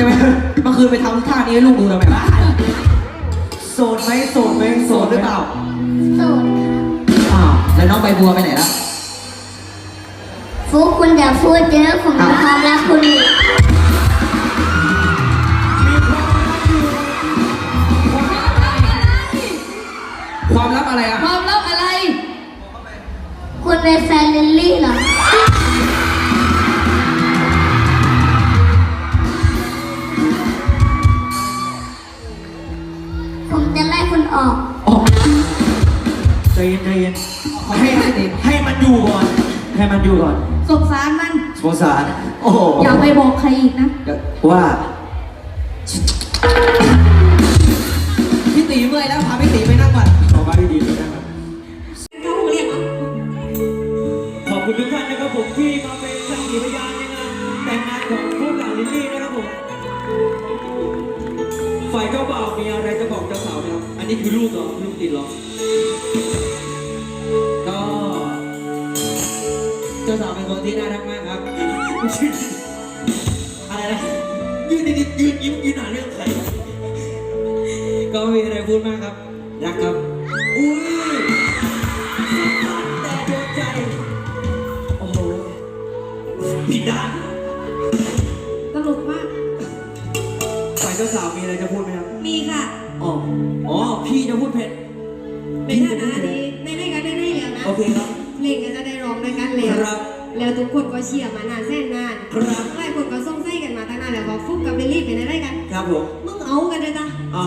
ช่ไหมเมื่อคืนไปทำท่านี้ให้ลูกดูทำไมบ้าโสดไหมโสดไหมโสดหรือเปล่าโสดค่ะอ้าวแล้วน้องใบบัวไปไหนล่ะฟุกคุณอย่าพูดเยอะผมมีความรักคุณอยู่ความลับอะไรอะความลับอะไร คุณเป็นแฟนลิลลี่เหรอ มันอยู่ก่อนสงสารมัน สงสาร โอ้โหอย่าไปบอกใครอีกนะ ว่าพี่ตีเมื่อยแล้วพาพี่ตีไปนั่งก่อนขอมาดีๆไปนั่งก่อนเขาเรียกเหรอขอบคุณทุกท่านนะครับผมที่มาเป็นสักขีพยานในงานแต่งงานของคู่บ่าวลิลลี่นะครับผมฝ่ายเจ้าบ่าวมีอะไรจะบอกเจ้าสาวไหมครับอันนี้คือลูกเหรอลูกติดเหรอก็เจ้าสาวเป็นคนที่น่ารักมากครับ อะไรนะยืนนิดๆยืนยิ้มยืนหาเรื่องใครก็ไม่มีอะไรพูดมากครับ รักครับ อุ้ยแต่โดนใจ โอ้โหผิดด้านตลกมากฝ่ายเจ้าสาวมีอะไรจะพูดไหมครับ มีค่ะ อ๋อ อ๋อ พี่จะพูดเพชรในฐานะ ทุกคนก็เชียร์มานานแสนนานครับหลายคนก็ส่งใส่กันมาตั้งนานแล้วบอกฟุกกับเบลลี่เป็นอะไรกัน ครับผม มึงเอากันเลยจ้ะอ๋อ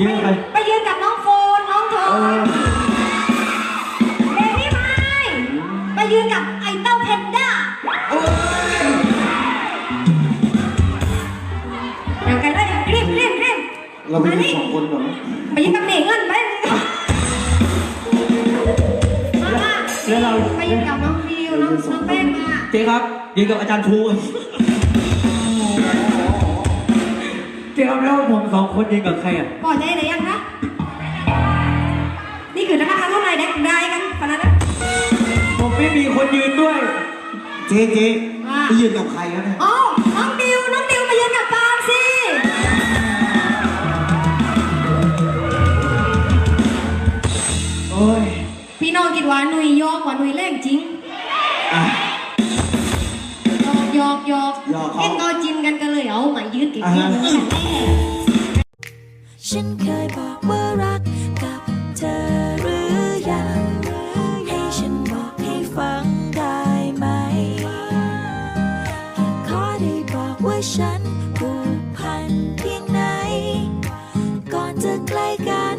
ยืมไป ไปยืนกับน้องโฟนน้องเธอเออ เบบี้ไม้ไปยืนกับไอเต้าเพนด้าโอ้ยอย่างกันเลยรีบรีบรีบเราไปดูสองคนเหรอไปยืนกับเหน่งเงินไปมามาแล้วเรา ไปยืนกับน้องฟิวน้องน้องแป้งมา เจ๊ครับยืนกับอาจารย์ชู ครับแล้วผมสองคนยืนกับใครอะพอใจหรือยังคะ นี่คือนะคะเท่าไหร่ได้ได้กันขนาดนั้นผมไม่มีคนยืนด้วย เจ๊เจ๊ไปยืนกับใครกันเนี่ยอ๋อน้องดิว น้องดิวไปยืนกับปางสิ โอ้ย พี่น้องคิดว่าหนุ่ยยอกว่าหนุ่ยแรงจริงอะ หยอกหยอกเอกเต่นตัจริงกันก็เลยเอาหมายยืดเก่งจริฉันเคยบอกว่ารักกับเธอหรือยัง ให้ฉันบอกให้ฟังได้ไหมแค่ขอได้บอกว่าฉันผูกพันเพียงไหน ก่อนจะใกล้กัน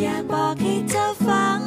อยากบอกให้เธอฟัง